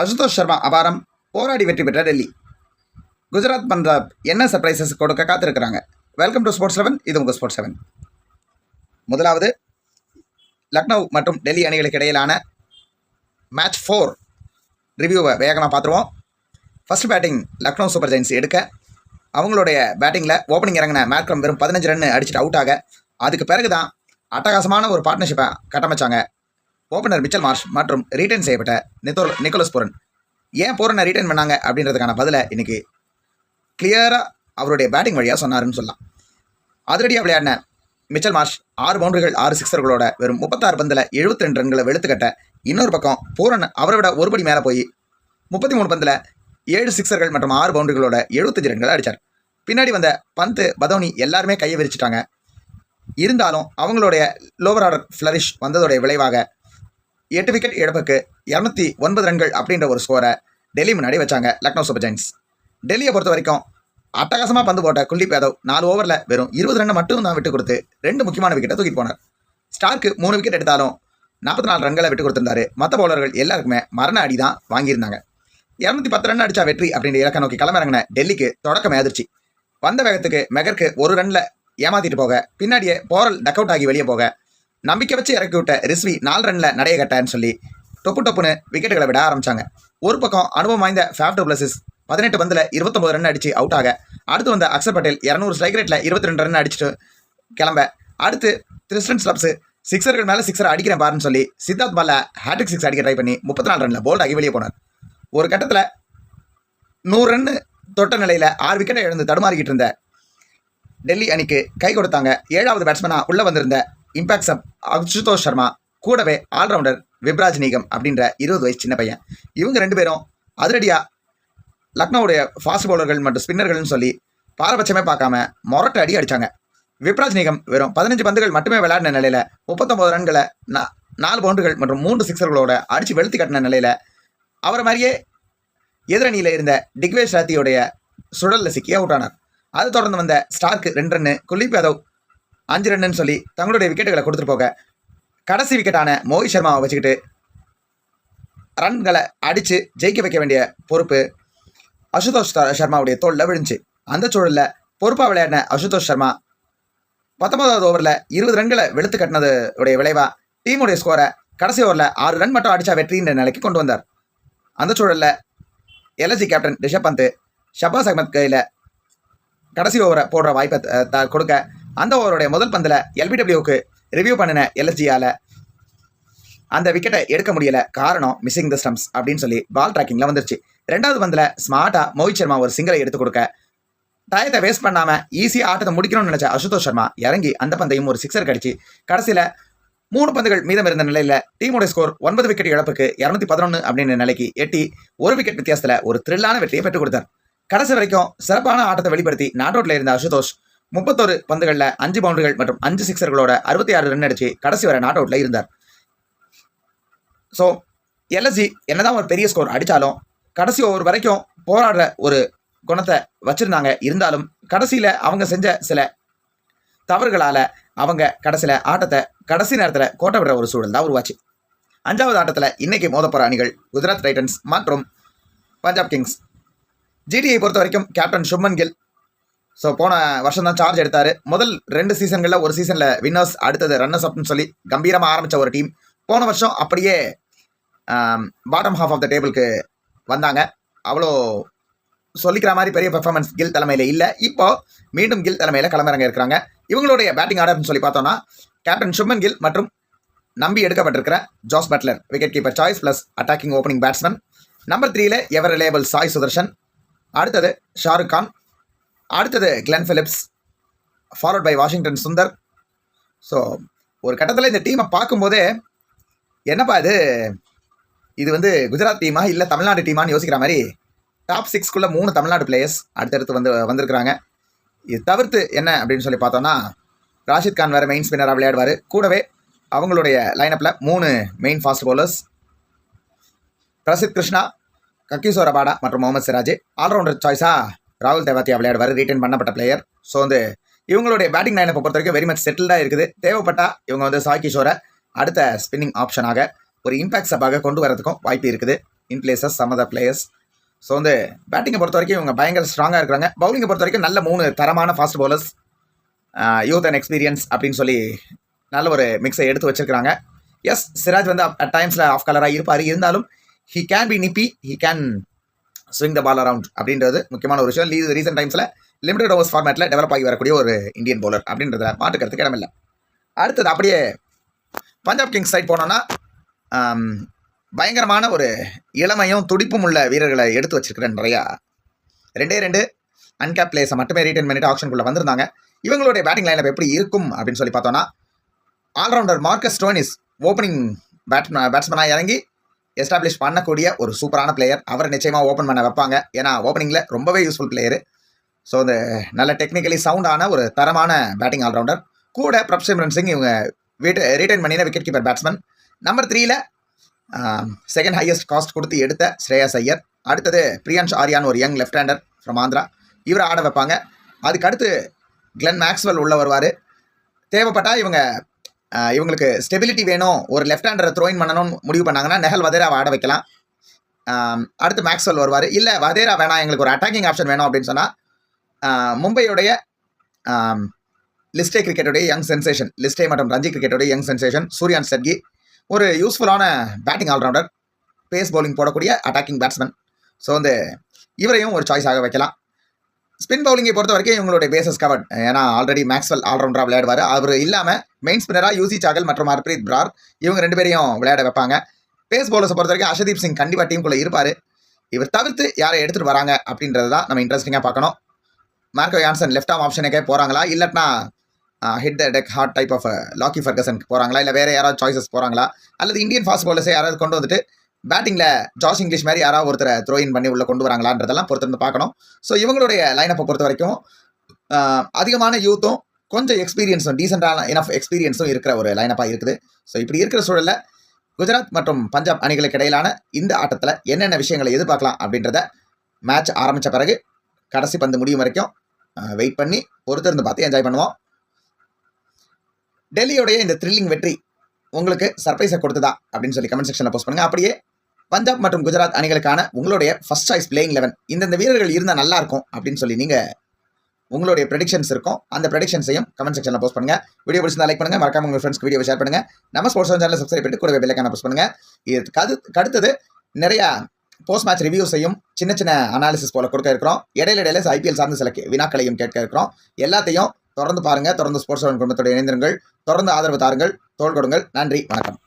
அசுதோஷ் சர்மா அபாரம் போராடி வெற்றி பெற்ற டெல்லி. குஜராத் பஞ்சாப் என்ன சர்ப்ரைசஸ் கொடுக்க காத்திருக்கிறாங்க? வெல்கம் டு ஸ்போர்ட்ஸ் செவன் இது உங்கள் ஸ்போர்ட்ஸ் செவன் முதலாவது லக்னோ மற்றும் டெல்லி அணிகளுக்கு இடையிலான மேட்ச் ஃபோர் ரிவ்யூவை வேகமாக பார்த்துருவோம். First batting Lucknow super giants எடுக்க அவங்களுடைய பேட்டிங்கில் ஓப்பனிங் இறங்கின மேக்ரம் வெறும் பதினஞ்சு ரன் அடிச்சுட்டு அவுட் ஆக அதுக்கு பிறகு தான் அட்டகாசமான ஒரு பார்ட்னர்ஷிப்பை கட்டமைச்சாங்க ஓப்பனர் மிச்சல் மார்ஷ் மற்றும் ரீட்டைன் செய்யப்பட்ட நித்தோல் நிக்கோலஸ் பூரன் ஏன் பூரனை ரீட்டைன் பண்ணாங்க அப்படின்றதுக்கான பதிலை இன்னைக்கு கிளியராக அவருடைய பேட்டிங் வழியாக சொன்னாருன்னு சொல்லலாம். அதிரடியாக விளையாடின மிச்சல் மார்ஷ் ஆறு பவுண்டரிகள் ஆறு சிக்ஸர்களோட வெறும் முப்பத்தாறு பந்தில் 72 ரெண்டு ரன்களை வெளுத்துக்கட்ட இன்னொரு பக்கம் பூரன் அவரை விட ஒரு படி மேலே போய் முப்பத்தி மூணு பந்தில் ஏழு சிக்ஸர்கள் மற்றும் ஆறு பவுண்டரிகளோட 75 ரன்களை அடித்தார் பின்னாடி வந்த பந்து பதோனி எல்லாருமே கையை விரிச்சிட்டாங்க. இருந்தாலும் அவங்களுடைய லோவர் ஆர்டர் ஃப்ளரிஷ் வந்ததோடைய விளைவாக எட்டு விக்கெட் இழப்புக்கு இரநூத்தி ஒன்பது ரன்கள் அப்படின்ற ஒரு ஸ்கோரை டெல்லி முன்னாடி வச்சாங்க லக்னோ சூப்பர் ஜெயின்ஸ். டெல்லியை பொறுத்த வரைக்கும் அட்டகாசமாக பந்து போட்ட குல்தீப் யாதவ் நாலு ஓவரில் வெறும் இருபது ரன் மட்டும் தான் விட்டு கொடுத்து ரெண்டு முக்கியமான விக்கெட்டை தூக்கிட்டு போனார். ஸ்டார்க்கு மூணு விக்கெட் எடுத்தாலும் நாற்பத்தி நாலு ரன்களை விட்டு கொடுத்துருந்தாரு. மற்ற பவுலர்கள் எல்லாருக்குமே மரண அடி தான் வாங்கியிருந்தாங்க. இரநூத்தி பத்து ரன் அடிச்சா வெற்றி அப்படின்ற இலக்கை நோக்கி கிளம்பிறங்கின டெல்லிக்கு தொடக்கமே அதிர்ச்சி. வந்த வேகத்துக்கு மெகருக்கு ஒரு ரன்ல ஏமாத்திட்டு போக பின்னாடியே போரல் டக் அவுட் ஆகி வெளியே போக நம்பிக்கை வச்சு இறக்கி விட்ட ரிஸ்வி நாலு ரன்ல நடைய கட்டான்னு சொல்லி டொப்பு டொப்புன்னு விக்கெட்டுகளை விட ஆரம்பிச்சாங்க. ஒரு பக்கம் அனுபவம் வாய்ந்த ஃபேப்டோ டூப்ளசிஸ் பதினெட்டு பந்தில் இருபத்தொம்பது ரன் அடிச்சு அவுட் ஆக அடுத்து வந்த அக்ஷர் பட்டேல் இரநூறு ஸ்ட்ரைக் ரேட்டில் இருபத்தி ரெண்டு ரன் அடிச்சுட்டு கிளம்ப. அடுத்து திரிஸ்டன் ஸ்லப்ஸ் சிக்ஸர்கள் மேலே சிக்ஸர் அடிக்கிறேன் பாருன்னு சொல்லி சித்தார்த் பால்ல ஹேட்ரிக் சிக்ஸ் அடிக்க ட்ரை பண்ணி முப்பத்தி நாலு ரனில் போல்ட் ஆகி வெளியே போனார். ஒரு கட்டத்தில் நூறு ரன் தொட்ட நிலையில் ஆறு விக்கெட்டை இழந்து தடுமாறிக்கிட்டு இருந்த டெல்லி அணிக்கு கை கொடுத்தாங்க. ஏழாவது பேட்ஸ்மேனாக உள்ளே வந்திருந்த இம்பாக்ட் சப் அசுதோஷ் சர்மா கூடவே ஆல்ரவுண்டர் விப்ராஜ் நீகம் அப்படின்ற இருபது வயசு சின்ன பையன். இவங்க ரெண்டு பேரும் அதிரடியாக லக்னோவுடைய ஃபாஸ்ட் பவுலர்கள் மற்றும் ஸ்பின்னர்கள்னு சொல்லி பாரபட்சமே பார்க்காம மொரட்டை அடி அடித்தாங்க விப்ராஜ் நீகம் வெறும் பதினஞ்சு பந்துகள் மட்டுமே விளையாடின நிலையில் முப்பத்தொம்போது ரன்களை நான் நாலு பவுண்டுகள் மற்றும் மூன்று சிக்ஸர்களோட அடித்து வெளுத்து கட்டின நிலையில் அவரை மாதிரியே எதிரணியில் இருந்த டிக்வேஷ் ராத்தியோடைய சுழலில் சிக்கி அவுட் ஆனார். அது தொடர்ந்து வந்த ஸ்டார்க்கு ரெண்டு ரன்னு குல்தீப் யாதவ் அஞ்சு ரன்னு சொல்லி தங்களுடைய விக்கெட்டுகளை கொடுத்துட்டு போக. கடைசி விக்கெட்டான மோஹித் சர்மாவை வச்சுக்கிட்டு ரன்களை அடித்து ஜெயிக்க வைக்க வேண்டிய பொறுப்பு அசுதோஷ் சர்மாவுடைய தோளில் விழுந்துச்சு. அந்த சூழலில் பொறுப்பாக விளையாடின அசுதோஷ் சர்மா பத்தொன்பதாவது ஓவரில் இருபது ரன்களை வெளுத்து கட்டினது உடைய விளைவாக டீமுடைய ஸ்கோரை கடைசி ஓவரில் ஆறு ரன் மட்டும் அடித்தா வெற்றின்ற நிலைக்கு கொண்டு வந்தார். அந்த சூழலில் எல்எஸ்சி கேப்டன் ரிஷப் பந்த் ஷபாஸ் அகமத் கையில் கடைசி ஓவரை போடுற வாய்ப்பை த- கொடுக்க அந்த ஓவருடைய முதல் பந்தில் எல்பிடபிள்யூக்கு ரிவ்யூ பண்ணின எல்எஸ்ஜியால் அந்த விக்கெட்டை எடுக்க முடியல. காரணம் மிஸ்ஸிங் த ஸ்டம்ப்ஸ் அப்படின்னு சொல்லி பால் ட்ராக்கிங்கில் வந்துருச்சு. ரெண்டாவது பந்தில் ஸ்மார்ட்டாக மோஹித் சர்மா ஒரு சிங்கிளை எடுத்து கொடுக்க. டயத்தை வேஸ்ட் பண்ணாமல் ஈஸியாக ஆட்டத்தை முடிக்கணும்னு நினச்ச அசுதோஷ் சர்மா இறங்கி அந்த பந்தையும் ஒரு சிக்ஸர் கடிச்சு கடைசியில் மூணு பந்துகள் மீதம் இருந்த நிலையில் டீமோட ஸ்கோர் ஒன்பது விக்கெட் இழப்புக்கு இரநூத்தி பதினொன்று அப்படின்ற நிலைக்கு எட்டி ஒரு விக்கெட் வித்தியாசத்தில் ஒரு த்ரில்லான வெற்றியை பெற்றுக் கொடுத்தார். கடைசி வரைக்கும் சிறப்பான ஆட்டத்தை வெளிப்படுத்தி நாட் அவுட்டில் இருந்த அசுதோஷ் முப்பத்தொரு பந்துகளில் அஞ்சு பவுண்டரிகள் மற்றும் அஞ்சு சிக்ஸர்களோட அறுபத்தி ஆறு ரன் அடிச்சு கடைசி வரை நாட் அவுட்ல இருந்தார். ஸோ எல்எஸ்சி என்னதான் ஒரு பெரிய ஸ்கோர் அடித்தாலும் கடைசி ஓவர் வரைக்கும் போராடுற ஒரு குணத்தை வச்சிருந்தாங்க. இருந்தாலும் கடைசியில் அவங்க செஞ்ச சில தவறுகளால் அவங்க கடைசியில் ஆட்டத்தை கடைசி நேரத்தில் கோட்டை விடுற ஒரு சூழல் தான் உருவாச்சு. அஞ்சாவது ஆட்டத்தில் இன்னைக்கு மோதப்போகிற அணிகள் குஜராத் டைட்டன்ஸ் மற்றும் பஞ்சாப் கிங்ஸ். ஜிடியை பொறுத்த வரைக்கும் கேப்டன் சுப்மன் கில் ஸோ போன வருஷம் தான் சார்ஜ் எடுத்தார். முதல் ரெண்டு சீசன்களில் ஒரு சீசனில் வின்னர்ஸ் அடுத்தது ரன்னர்ஸ் அப்னு சொல்லி கம்பீரமாக ஆரம்பித்த ஒரு டீம் போன வருஷம் அப்படியே பாட்டம் ஹாஃப் ஆஃப் த டேபிளுக்கு வந்தாங்க. அவ்வளோ சொல்லிக்கிற மாதிரி பெரிய பெர்ஃபார்மன்ஸ் கில் தலைமையில் இல்லை. இப்போ மீண்டும் கில் தலைமையில் களமிறங்க இருக்கிறாங்க. இவங்களுடைய பேட்டிங் ஆர்டர்னு சொல்லி பார்த்தோம்னா கேப்டன் சுப்மன் கில் மற்றும் நம்பி எடுக்கப்பட்டிருக்கிற Jos Buttler wicket keeper choice plus attacking opening batsman number த்ரீல எவர் ரிலேபிள் சாய் சுதர்ஷன் அடுத்தது ஷாருக் கான் அடுத்தது Glenn Phillips followed by Washington Sundar so ஒரு கட்டத்தில் இந்த டீமை பார்க்கும்போதே என்னப்பா இது? இது வந்து குஜராத் டீமா இல்லை தமிழ்நாடு டீமான்னு யோசிக்கிற மாதிரி டாப் சிக்ஸ்க்குள்ளே மூணு தமிழ்நாடு பிளேயர்ஸ் அடுத்தடுத்து வந்து வந்திருக்கிறாங்க. இது தவிர்த்து என்ன அப்படின்னு சொல்லி பார்த்தோம்னா ராஷித் கான் வேறு மெயின் ஸ்பின்னராக விளையாடுவார். கூடவே அவங்களுடைய லைனப்பில் மூணு main fast bowlers Prasidh Krishna Kagiso Rabada மற்றும் முகமது சிராஜ். ஆல்ரவுண்டர் சாய்ஸாக ராகுல் தேவாத்தியா விளையாடுவார் ரீட்டைன் பண்ணப்பட்ட பிளேயர் ஸோ வந்து இவங்களுடைய பேட்டிங் லைனை பொறுத்த வரைக்கும் வெரி மச் செட்டில்டாக இருக்குது. தேவைப்பட்டா இவங்க வந்து சாய் கிஷோரை அடுத்த ஸ்பின்னிங் ஆப்ஷனாக ஒரு இம்பாக்ட் சப்பாக கொண்டு வரதுக்கும் வாய்ப்பு இருக்குது. In places some the players so வந்து பேட்டிங்கை பொறுத்த வரைக்கும் இவங்க பயங்கர ஸ்ட்ராங்காக இருக்கிறாங்க. பவுலிங்கை பொறுத்த வரைக்கும் நல்ல மூணு தரமான fast bowlers youth and experience அப்படின்னு சொல்லி நல்ல ஒரு மிக்ஸை எடுத்து வச்சுருக்கிறாங்க. எஸ் சிராஜ் வந்து அட் டைம்ஸில் ஆஃப் கலராக இருப்பார். இருந்தாலும் he can be nippy he can swing the ball around அப்படின்றது முக்கியமான ஒரு விஷயம். லீ ரீசெண்ட் டைம்ஸில் லிமிடெட் ஓவர்ஸ் ஃபார்மேட்டில் டெவலப் ஆகி வரக்கூடிய ஒரு இந்தியன் பவுலர் அப்படின்றத மாட்டுக்கிறதுக்கு இடமில்லை. அடுத்தது அப்படியே பஞ்சாப் கிங்ஸ் சைட் போனோன்னா பயங்கரமான ஒரு இளமையும் துடிப்பும் உள்ள வீரர்களை எடுத்து வச்சிருக்கிறேன் நிறையா ரெண்டே ரெண்டு அன்கேப் பிளேஸை மட்டுமே ரீட்டைன் பண்ணிட்டு ஆப்ஷனுக்குள்ளே வந்திருந்தாங்க. இவங்களுடைய பேட்டிங் லைனப் எப்படி இருக்கும் அப்படின்னு சொல்லி பார்த்தோன்னா allrounder Marcus Stoinis opening bat பேட்ஸ்மேனாக இறங்கி எஸ்டாப்ளிஷ் பண்ணக்கூடிய ஒரு சூப்பரான பிளேயர் அவரை நிச்சயமாக ஓப்பன் பண்ண வைப்பாங்க. ஏன்னா ஓப்பனிங்கில் ரொம்பவே யூஸ்ஃபுல் பிளேயரு ஸோ அந்த நல்ல டெக்னிக்கலி சவுண்டான ஒரு தரமான பேட்டிங் ஆல்ரவுண்டர் கூட பிரப் சிம்ரன் சிங் இவங்க வீட்டு ரிட்டைன் பண்ணின விக்கெட் கீப்பர் பேட்ஸ்மேன் நம்பர் த்ரீல செகண்ட் ஹையஸ்ட் காஸ்ட் கொடுத்து எடுத்த ஸ்ரேயாஸ் ஐயர். அடுத்தது பிரியான்ஷ் ஆரியான் ஒரு young left hander from Andhra. இவரை ஆட வைப்பாங்க. அதுக்கு அடுத்து கிளென் மேக்ஸ்வெல் உள்ள வருவார். தேவைப்பட்டால் இவங்க இவங்களுக்கு ஸ்டெபிலிட்டி வேணும். ஒரு லெஃப்ட் ஹேண்டரை த்ரோயின் பண்ணணும்னு முடிவு பண்ணாங்கன்னா நெஹல் வதேராவை ஆட வைக்கலாம். அடுத்து மேக்ஸ்வெல் வருவார். இல்லை வதேரா வேணாம். எங்களுக்கு ஒரு அட்டாக்கிங் ஆப்ஷன் வேணும் அப்படின்னு சொன்னால் மும்பையுடைய லிஸ்டே கிரிக்கெட்டுடைய யங் சென்சேஷன் லிஸ்டே மற்றும் ரஞ்சி கிரிக்கெட்டுடைய யங் சென்சேஷன் சூரியன் செட்கி ஒரு யூஸ்ஃபுல்லான பேட்டிங் ஆல்ரவுண்டர் பேஸ் பவுலிங் போடக்கூடிய அட்டாக்கிங் பேட்ஸ்மேன் ஸோ வந்து இவரையும் ஒரு சாய்ஸாக வைக்கலாம். ஸ்பின் பவுலிங்கை பொறுத்த வரைக்கும் இவங்களுடைய பேசஸ் கவர்ட் ஏன்னா ஆல்ரெடி மேக்ஸ்வெல் ஆல்ரவுண்டராக விளையாடுவார். அவர் இல்லாமல் மெயின் ஸ்பின்னராக யூசி சாகல் மற்றும் ஹர்ப்ரீத் பிரார் இவங்க ரெண்டு பேரையும் விளையாட வைப்பாங்க. பேஸ் பவுலர்ஸை பொறுத்த வரைக்கும் அஷதீப் சிங் கண்டிப்பாக டீமுக்குள்ளே இருப்பார். இவர் தவிர்த்து யாரை எடுத்துகிட்டு வராங்க அப்படின்றது தான் நம்ம இன்ட்ரெஸ்டிங்காக பார்க்கணும். மார்க்கோ யான்சன் லெஃப்ட் ஆம் ஆப்ஷனுக்கே போகிறாங்களா இல்லட்னா hit the deck hard type of Lockie ஃபர்கசனுக்கு போகிறாங்களா இல்லை வேறு யாராவது சாய்ஸஸ் போகிறாங்களா அல்லது இந்தியன் ஃபாஸ்ட் பவுலர்ஸை யாராவது கொண்டு வந்துட்டு பேட்டிங்கில் ஜாஸ் இங்கிலீஷ் மாதிரி யாராவது ஒருத்தரை த்ரோ இன் பண்ணி உள்ளே கொண்டு வராங்களான்றதெல்லாம் பொறுத்திருந்து பார்க்கணும். ஸோ இவங்களுடைய லைனப்பை பொறுத்த வரைக்கும் அதிகமான யூத்தும் கொஞ்சம் எக்ஸ்பீரியன்ஸும் டீசெண்டான இனஃப் எக்ஸ்பீரியன்ஸும் இருக்கிற ஒரு லைனப்பாக இருக்குது. ஸோ இப்படி இருக்கிற சூழலில் குஜராத் மற்றும் பஞ்சாப் அணிகளுக்கு இடையிலான இந்த ஆட்டத்தில் என்னென்ன விஷயங்களை எதிர்பார்க்கலாம் அப்படின்றத மேட்ச் ஆரம்பித்த பிறகு கடைசி பந்து முடியும் வரைக்கும் வெயிட் பண்ணி பொறுத்திருந்து பார்த்து என்ஜாய் பண்ணுவோம். டெல்லியோடைய இந்த த்ரில்லிங் வெற்றி உங்களுக்கு சர்ப்ரைஸை கொடுத்ததா அப்படின்னு சொல்லி கமெண்ட் செக்ஷனில் போஸ்ட் பண்ணுங்க. அப்படியே பஞ்சாப் மற்றும் குஜராத் அணிகளுக்கான உங்களுடைய ஃபர்ஸ்ட் சாய்ஸ் பிளேயிங் லெவன் இந்தந்த வீரர்கள் இருந்தால் நல்லா இருக்கும் அப்படின்னு சொல்லி நீங்கள் உங்களுடைய ப்ரெடிக்ஷன்ஸ் இருக்கும். அந்த ப்ரெடிக்ஷன்ஸையும் கமெண்ட் செக்ஷனில் போஸ்ட் பண்ணுங்கள் வீடியோ பிடிச்சிருந்தா லைக் பண்ணுங்கள் மறக்காம உங்கள் ஃப்ரெண்ட்ஸ்க்கு வீடியோ ஷேர் பண்ணுங்கள் நம்ம ஸ்போர்ட்ஸ் சேனலில் சப்ஸ்கிரைப் பண்ணிட்டு கூட பெல்லைக்கான போஸ்ட் பண்ணுங்கள் இது கது அடுத்தது நிறையா போஸ்ட் மேட்ச் ரிவ்யூஸையும் சின்ன சின்ன அனாலிசிஸ் போல கொடுக்க இருக்கிறோம். இடையில இடையில ஐபிஎல் சார்ந்த சில வினாக்களையும் கேட்க இருக்கிறோம். எல்லாத்தையும் தொடர்ந்து பாருங்க. தொடர்ந்து ஸ்போர்ட்ஸ் குடும்பத்தோட இணைந்திருங்கள். தொடர்ந்து ஆதரவு தாருங்கள். தோள் கொடுங்கள். நன்றி. வணக்கம்.